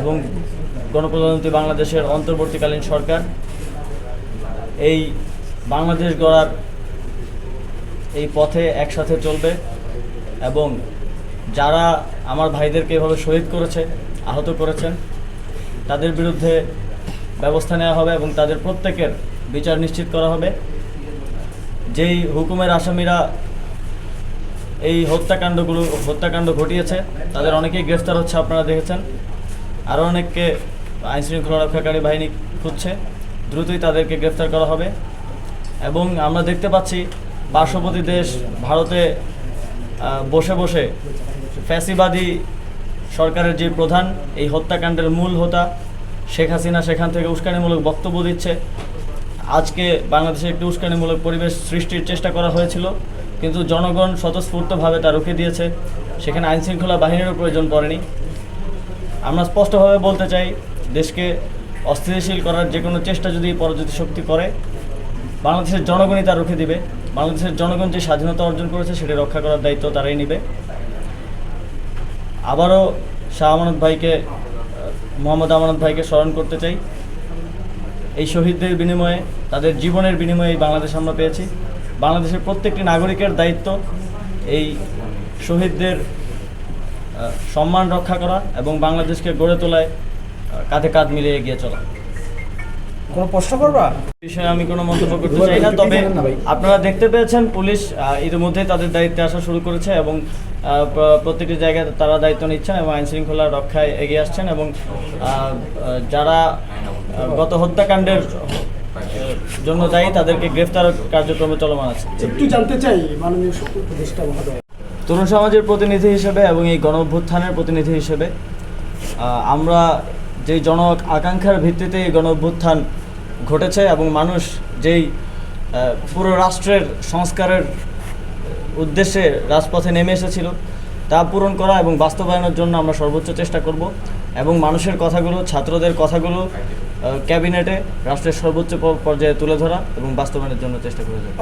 এবং গণপ্রজাতন্ত্রী বাংলাদেশের অন্তর্বর্তীকালীন সরকার। এই বাংলাদেশ গড়ার এই পথে একসাথে চলবে এবং যারা আমার ভাইদেরকে এভাবে শহীদ করেছে, আহত করেছেন, তাদের বিরুদ্ধে ব্যবস্থা নেওয়া হবে এবং তাদের প্রত্যেকের বিচার নিশ্চিত করা হবে। যেই হুকুমের আসামিরা এই হত্যাকাণ্ডগুলো, হত্যাকাণ্ড ঘটিয়েছে, তাদের অনেকেই গ্রেফতার হচ্ছে, আপনারা দেখেছেন। আরও অনেককে আইনশৃঙ্খলা রক্ষাকারী বাহিনী খুঁজছে। দ্রুতই তাদেরকে গ্রেফতার করা হবে। এবং আমরা দেখতে পাচ্ছি পার্শ্ববর্তী দেশ ভারতে বসে বসে ফ্যাসিবাদী সরকারের যে প্রধান, এই হত্যাকাণ্ডের মূল হোতা শেখ হাসিনা সেখান থেকে উস্কানিমূলক বক্তব্য দিচ্ছে। আজকে বাংলাদেশে একটি উস্কানিমূলক পরিবেশ সৃষ্টির চেষ্টা করা হয়েছিল, কিন্তু জনগণ স্বতঃস্ফূর্তভাবে তা রুখে দিয়েছে। সেখানে আইনশৃঙ্খলা বাহিনীরও প্রয়োজন পড়েনি। আমরা স্পষ্টভাবে বলতে চাই, দেশকে অস্থিতিশীল করার যে কোনো চেষ্টা যদি পরবর্তী শক্তি করে, বাংলাদেশের জনগণই তা রুখে দিবে। বাংলাদেশের জনগণ যে স্বাধীনতা অর্জন করেছে, সেটা রক্ষা করার দায়িত্ব তারাই নেবে। আবারও শাহ আমানত ভাইকে মোহাম্মদ আমানত ভাইকে স্মরণ করতে চাই। এই শহীদদের বিনিময়ে, তাদের জীবনের বিনিময়ে এই বাংলাদেশ আমরা পেয়েছি। বাংলাদেশের প্রত্যেকটি নাগরিকের দায়িত্ব এই শহীদদের সম্মান রক্ষা করা এবং বাংলাদেশকে গড়ে তোলায় কাঁধে কাঁধ মিলিয়ে এগিয়ে চলা। কোনো প্রশ্ন করবা? বিষয়ে আমি কোনো মন্তব্য করতে চাই না তবে আপনারা দেখতে পেয়েছেন পুলিশ আহ, ইতিমধ্যেই তাদের দায়িত্বে আসা শুরু করেছে এবং আহ, প্র- প্রত্যেকটি জায়গায় তারা দায়িত্ব নিচ্ছেন এবং আইন শৃঙ্খলা রক্ষায় এগিয়ে আসছেন এবং যারা গত হত্যাকাণ্ডের জন্য দায়ী তাদেরকে গ্রেফতার কার্যক্রমে চলমান আছে। একটু জানতে চাই মাননীয় উপদেষ্টা মহোদয়। তরুণ সমাজের প্রতিনিধি হিসেবে এবং এই গণ অভ্যুত্থানের প্রতিনিধি হিসেবে আমরা যে জন আকাঙ্ক্ষার ভিত্তিতে এই গণ অভ্যুত্থান ঘটেছে এবং মানুষ যেই পুরো রাষ্ট্রের সংস্কারের উদ্দেশ্যে রাজপথে নেমে এসেছিল তা পূরণ করা এবং বাস্তবায়নের জন্য আমরা সর্বোচ্চ চেষ্টা করব এবং মানুষের কথাগুলো ছাত্রদের কথাগুলো ক্যাবিনেটে রাষ্ট্রের সর্বোচ্চ পর্যায়ে তুলে ধরা এবং বাস্তবায়নের জন্য চেষ্টা করে যাব।